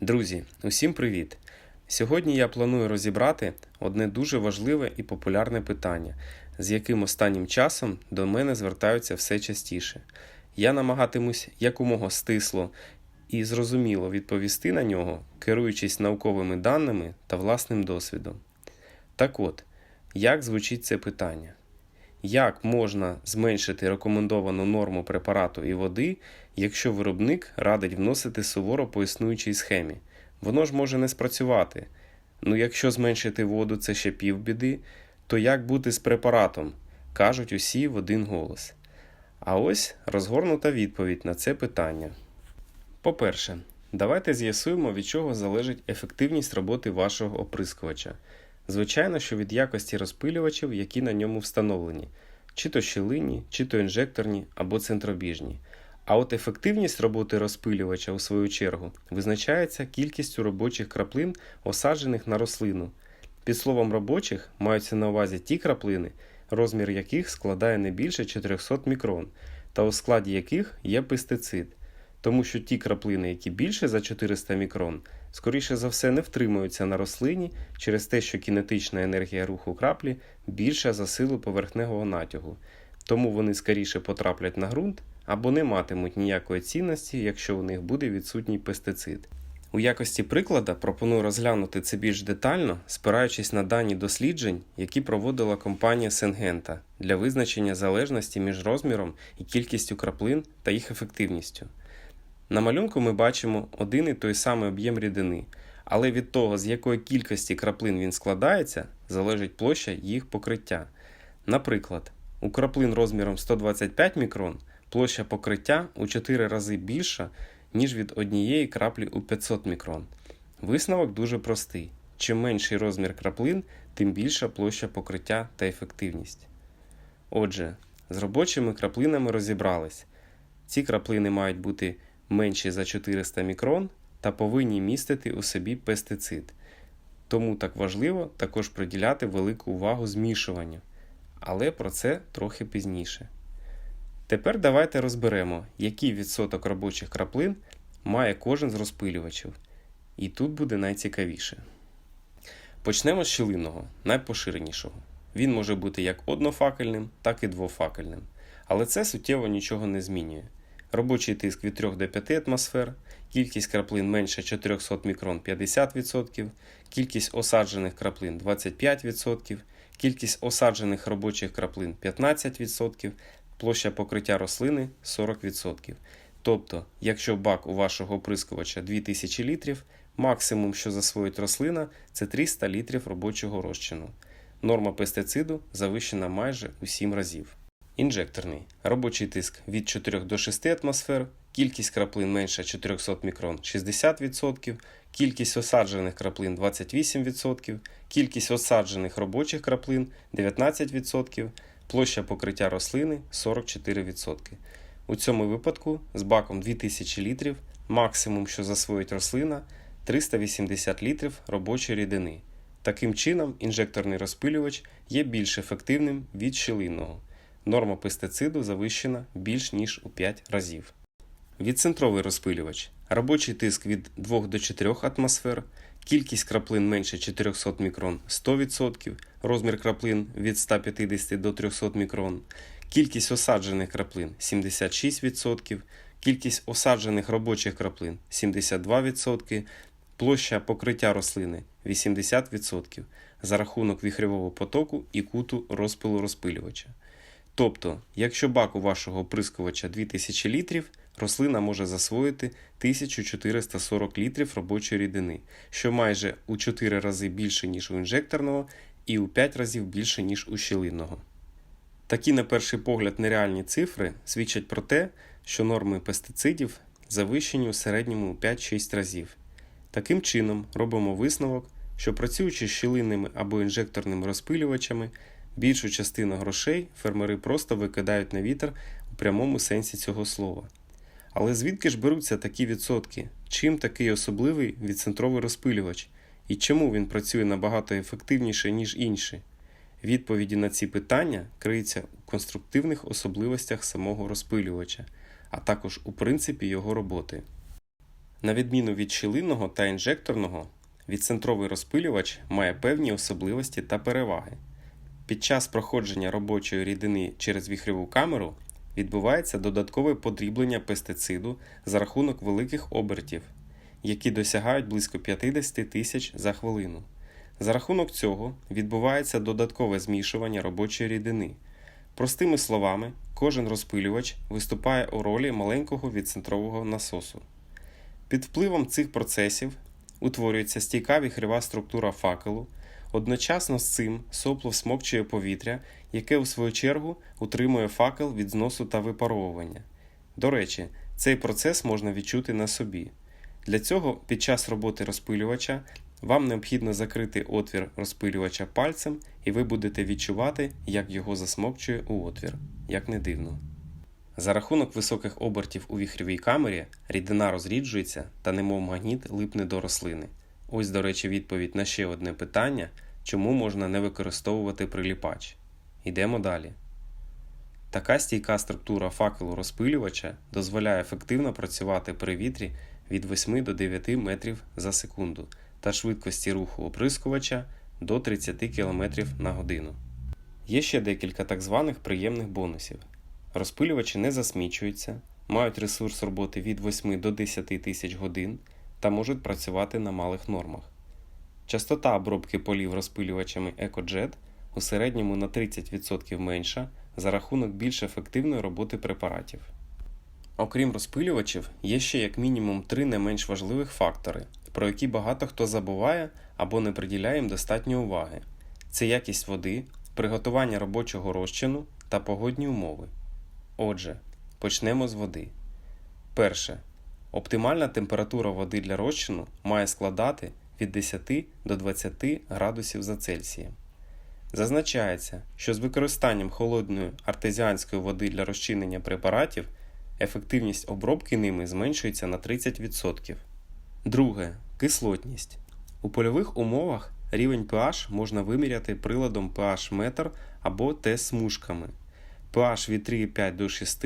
Друзі, усім привіт! Сьогодні я планую розібрати одне дуже важливе і популярне питання, з яким останнім часом до мене звертаються все частіше. Я намагатимусь якомога стисло і зрозуміло відповісти на нього, керуючись науковими даними та власним досвідом. Так от, як звучить це питання? Як можна зменшити рекомендовану норму препарату і води, якщо виробник радить вносити суворо по існуючій схемі? Воно ж може не спрацювати. Ну якщо зменшити воду це ще півбіди, то як бути з препаратом? кажуть усі в один голос. А ось розгорнута відповідь на це питання. По-перше, давайте з'ясуємо, від чого залежить ефективність роботи вашого оприскувача. Звичайно, що від якості розпилювачів, які на ньому встановлені, чи то щілинні, чи то інжекторні або центробіжні. А от ефективність роботи розпилювача, у свою чергу, визначається кількістю робочих краплин, осаджених на рослину. Під словом робочих маються на увазі ті краплини, розмір яких складає не більше 400 мікрон, та у складі яких є пестицид. Тому що ті краплини, які більше за 400 мікрон, скоріше за все не втримуються на рослині через те, що кінетична енергія руху краплі більша за силу поверхневого натягу, тому вони скоріше потраплять на ґрунт або не матимуть ніякої цінності, якщо у них буде відсутній пестицид. У якості приклада пропоную розглянути це більш детально, спираючись на дані досліджень, які проводила компанія Сенгента для визначення залежності між розміром і кількістю краплин та їх ефективністю. На малюнку ми бачимо один і той самий об'єм рідини, але від того, з якої кількості краплин він складається, залежить площа їх покриття. Наприклад, у краплин розміром 125 мікрон площа покриття у 4 рази більша, ніж від однієї краплі у 500 мікрон. Висновок дуже простий: чим менший розмір краплин, тим більша площа покриття та ефективність. Отже, з робочими краплинами розібрались. Ці краплини мають бути менші за 400 мікрон та повинні містити у собі пестицид. Тому так важливо також приділяти велику увагу змішуванню. Але про це трохи пізніше. Тепер давайте розберемо, який відсоток робочих краплин має кожен з розпилювачів. І тут буде найцікавіше. Почнемо з щілинного, найпоширенішого. Він може бути як однофакельним, так і двофакельним. Але це суттєво нічого не змінює. Робочий тиск від 3 до 5 атмосфер, кількість краплин менше 400 мікрон 50%, кількість осаджених краплин 25%, кількість осаджених робочих краплин 15%, площа покриття рослини 40%. Тобто, якщо бак у вашого оприскувача 2000 літрів, максимум, що засвоїть рослина, це 300 літрів робочого розчину. Норма пестициду завищена майже у 7 разів. Інжекторний робочий тиск від 4 до 6 атмосфер, кількість краплин менше 400 мікрон 60%, кількість осаджених краплин 28%, кількість осаджених робочих краплин 19%, площа покриття рослини 44%. У цьому випадку з баком 2000 літрів максимум, що засвоїть рослина 380 літрів робочої рідини. Таким чином, інжекторний розпилювач є більш ефективним від щілинного. Норма пестициду завищена більш ніж у 5 разів. Відцентровий розпилювач. Робочий тиск від 2 до 4 атмосфер, кількість краплин менше 400 мікрон 100%, розмір краплин від 150 до 300 мікрон, кількість осаджених краплин 76%, кількість осаджених робочих краплин 72%, площа покриття рослини 80% за рахунок віхрьового потоку і куту розпилу розпилювача. Тобто, якщо бак у вашого оприскувача 2000 літрів, рослина може засвоїти 1440 літрів робочої рідини, що майже у 4 рази більше, ніж у інжекторного, і у 5 разів більше, ніж у щілинного. Такі, на перший погляд, нереальні цифри свідчать про те, що норми пестицидів завищені у середньому у 5-6 разів. Таким чином, робимо висновок, що працюючи з щілинними або інжекторними розпилювачами, більшу частину грошей фермери просто викидають на вітер у прямому сенсі цього слова. Але звідки ж беруться такі відсотки? Чим такий особливий відцентровий розпилювач? І чому він працює набагато ефективніше, ніж інші? Відповіді на ці питання криються у конструктивних особливостях самого розпилювача, а також у принципі його роботи. На відміну від щілинного та інжекторного, відцентровий розпилювач має певні особливості та переваги. Під час проходження робочої рідини через віхрьову камеру відбувається додаткове подріблення пестициду за рахунок великих обертів, які досягають близько 50 тисяч за хвилину. За рахунок цього відбувається додаткове змішування робочої рідини. Простими словами, кожен розпилювач виступає у ролі маленького відцентрового насосу. Під впливом цих процесів утворюється стійка віхрова структура факелу. Одночасно з цим сопло всмокчує повітря, яке у свою чергу утримує факел від зносу та випаровування. До речі, цей процес можна відчути на собі. Для цього під час роботи розпилювача вам необхідно закрити отвір розпилювача пальцем, і ви будете відчувати, як його засмокчує у отвір, як не дивно. За рахунок високих обертів у віхрьовій камері рідина розріджується та немов магніт липне до рослини. Ось, до речі, відповідь на ще одне питання, чому можна не використовувати приліпач. Йдемо далі. Така стійка структура факелу розпилювача дозволяє ефективно працювати при вітрі від 8 до 9 метрів за секунду та швидкості руху оприскувача до 30 км на годину. Є ще декілька так званих приємних бонусів. Розпилювачі не засмічуються, мають ресурс роботи від 8 до 10 тисяч годин та можуть працювати на малих нормах. Частота обробки полів розпилювачами EcoJet у середньому на 30% менша за рахунок більш ефективної роботи препаратів. Окрім розпилювачів, є ще як мінімум три не менш важливих фактори, про які багато хто забуває або не приділяє їм достатньо уваги: це якість води, приготування робочого розчину та погодні умови. Отже, почнемо з води. Перше. Оптимальна температура води для розчину має складати від 10 до 20 градусів за Цельсієм. Зазначається, що з використанням холодної артезіанської води для розчинення препаратів ефективність обробки ними зменшується на 30%. Друге кислотність. У польових умовах рівень pH можна виміряти приладом pH-метр або тест-смужками. pH від 3,5 до 6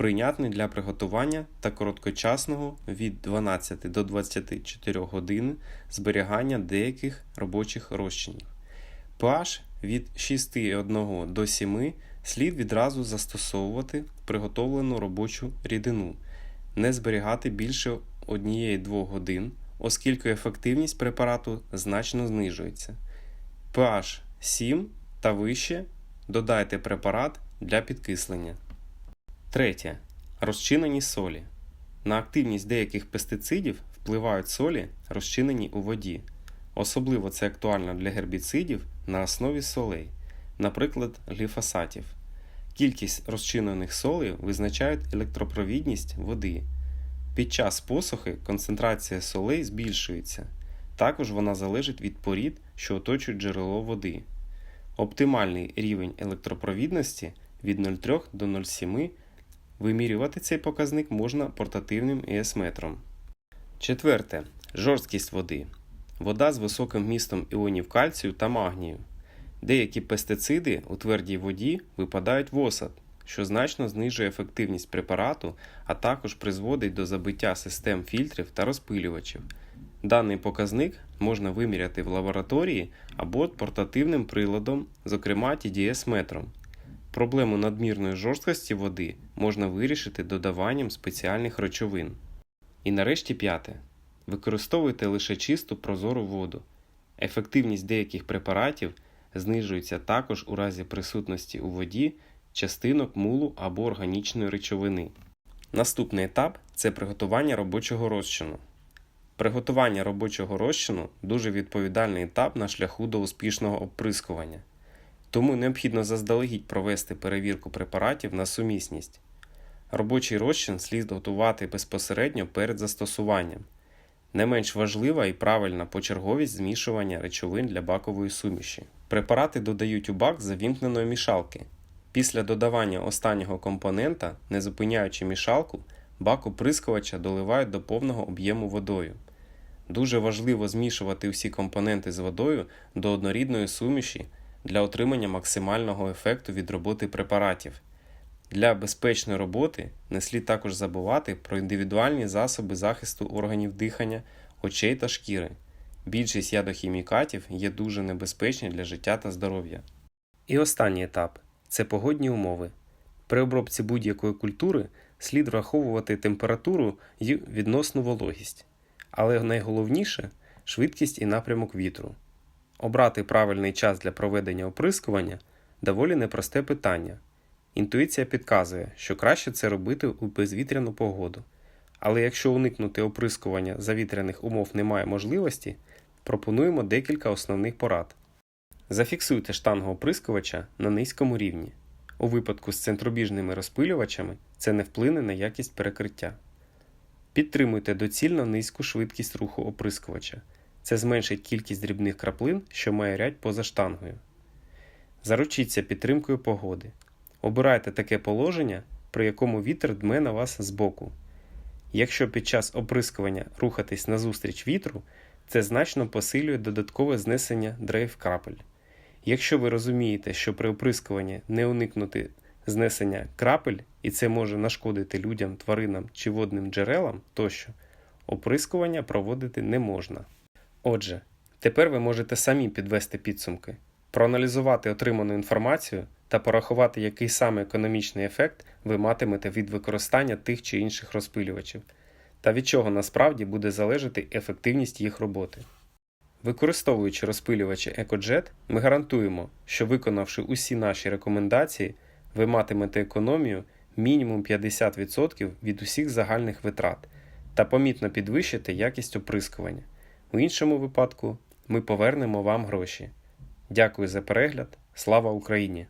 прийнятний для приготування та короткочасного від 12 до 24 годин зберігання деяких робочих розчинів. pH від 6,1 до 7 слід відразу застосовувати приготовлену робочу рідину, не зберігати більше 1-2 годин, оскільки ефективність препарату значно знижується. pH 7 та вище додайте препарат для підкислення. Третє. Розчинені солі. На активність деяких пестицидів впливають солі, розчинені у воді. Особливо це актуально для гербіцидів на основі солей, наприклад, гліфосатів. Кількість розчинених солей визначають електропровідність води. Під час посухи концентрація солей збільшується. Також вона залежить від порід, що оточують джерело води. Оптимальний рівень електропровідності від 0,3 до 0,7 Вимірювати цей показник можна портативним ЕС-метром. Четверте. Жорсткість води. Вода з високим вмістом іонів кальцію та магнію. Деякі пестициди у твердій воді випадають в осад, що значно знижує ефективність препарату, а також призводить до забиття систем фільтрів та розпилювачів. Даний показник можна виміряти в лабораторії або портативним приладом, зокрема TDS-метром. Проблему надмірної жорсткості води можна вирішити додаванням спеціальних речовин. І нарешті п'яте. Використовуйте лише чисту прозору воду. Ефективність деяких препаратів знижується також у разі присутності у воді частинок мулу або органічної речовини. Наступний етап це приготування робочого розчину. Приготування робочого розчину дуже відповідальний етап на шляху до успішного оприскування. Тому необхідно заздалегідь провести перевірку препаратів на сумісність. Робочий розчин слід готувати безпосередньо перед застосуванням. Не менш важлива і правильна почерговість змішування речовин для бакової суміші. Препарати додають у бак завімкненої мішалки. Після додавання останнього компонента, не зупиняючи мішалку, бак оприскувача доливають до повного об'єму водою. Дуже важливо змішувати всі компоненти з водою до однорідної суміші для отримання максимального ефекту від роботи препаратів. Для безпечної роботи не слід також забувати про індивідуальні засоби захисту органів дихання, очей та шкіри. Більшість ядохімікатів є дуже небезпечні для життя та здоров'я. І останній етап це погодні умови. При обробці будь-якої культури слід враховувати температуру і відносну вологість. Але найголовніше швидкість і напрямок вітру. Обрати правильний час для проведення оприскування доволі непросте питання. Інтуїція підказує, що краще це робити у безвітряну погоду. Але якщо уникнути оприскування за вітряних умов немає можливості, пропонуємо декілька основних порад. Зафіксуйте штангу оприскувача на низькому рівні. У випадку з центробіжними розпилювачами це не вплине на якість перекриття. Підтримуйте доцільно низьку швидкість руху оприскувача. Це зменшить кількість дрібних краплин, що майорять поза штангою. Заручіться підтримкою погоди. Обирайте таке положення, при якому вітер дме на вас збоку. Якщо під час оприскування рухатись назустріч вітру, це значно посилює додаткове знесення дрейф крапель. Якщо ви розумієте, що при оприскуванні не уникнути знесення крапель, і це може нашкодити людям, тваринам чи водним джерелам тощо, оприскування проводити не можна. Отже, тепер ви можете самі підвести підсумки, проаналізувати отриману інформацію та порахувати, який саме економічний ефект ви матимете від використання тих чи інших розпилювачів, та від чого насправді буде залежати ефективність їх роботи. Використовуючи розпилювачі EcoJet, ми гарантуємо, що виконавши усі наші рекомендації, ви матимете економію мінімум 50% від усіх загальних витрат та помітно підвищите якість оприскування. У іншому випадку ми повернемо вам гроші. Дякую за перегляд. Слава Україні!